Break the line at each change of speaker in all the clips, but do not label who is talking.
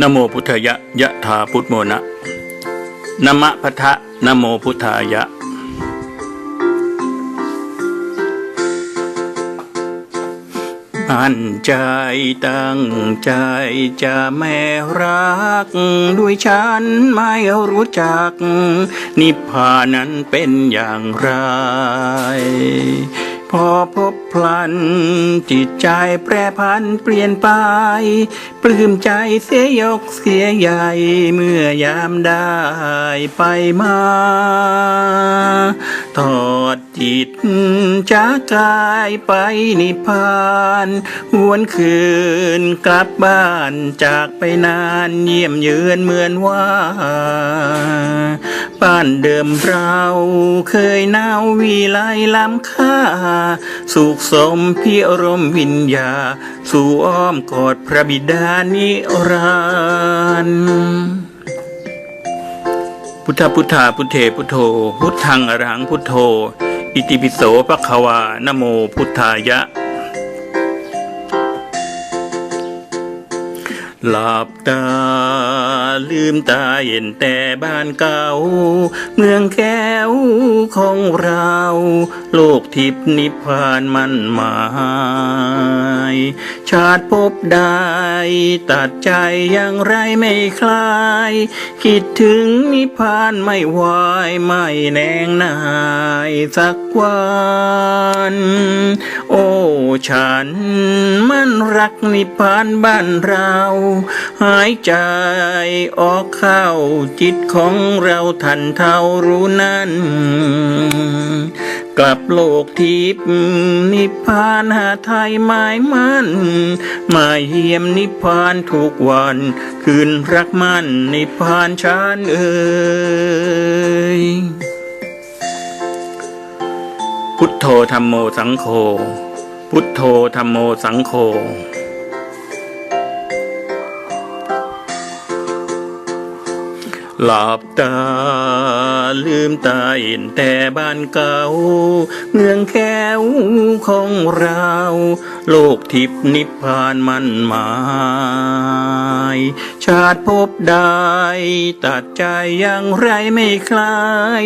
นโมพุทธายะยะธาพุทโมนะนมะพะทะนโมพุทธายะมั่นใจตั้งใจจะแม่รัก ด้วยฉันไม่รู้จัก นิพพานนั้นเป็นอย่างไร พอพบพลัน จิตใจแปรพันเปลี่ยนไป ปลื้มใจเสียยกเสียใหญ่ เมื่อยามได้ไปมา ทอดจิตจากกายไปนิพพานหวนคืนกลับบ้านจากไปนานเยี่ยมเยือนเหมือนว่า บ้านเดิมเราเคยนาววีไลล้ำค่า สุขสมพิรมวิญญา สู่อ้อมกอดพระบิดานิรันดร์พุทธพุทธาพุทเทพุทโธ พุทธังอรหังพุทโธ อิติปิโสปะควานโมพุทธายะ หลับตา ลืมตาเห็นแต่บ้านเก่า เมืองแก้วของเรา โลกทิพย์นิพพานมันหมาย ชาติพบได้ ตัดใจอย่างไรไม่คลาย คิดถึงนิพพานไม่ไหวไม่แนงนายสักวัน ฉัน มันรักนิพพานบ้านเรา หายใจออกเข้าจิตของเราทันเท่ารู้นั้น กลับโลกทิพย์นิพพานหาไทยหมายมั่น มาเยี่ยมนิพพานทุกวัน คืนรักมันนิพพานฉันเอ่ยพุทโธธรรมโมสังโฆ พุทโธธรรมโมสังโฆหลับตาลืมตาเห็นแต่บ้านเก่า เมืองแก้วของเรา โลกทิพย์นิพพานมันหมาย ชาติพบได้ ตัดใจอย่างไรไม่คลาย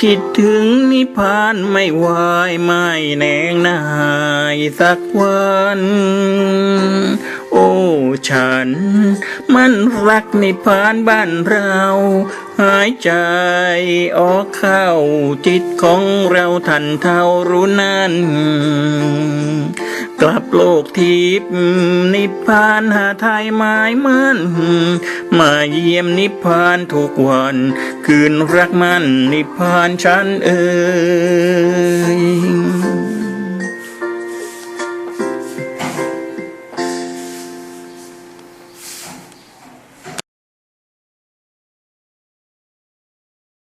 คิดถึงนิพพานไม่ไหวไม่แนงนายสักวัน โอ้ฉัน มันรักนิพพานบ้านเรา หายใจออกเข้าจิตของเราทันเท่ารู้นั้น กลับโลกทิพย์นิพพานหาไทยหมายมั่น มาเยี่ยมนิพพานทุกวัน คืนรักมันนิพพานฉันเออ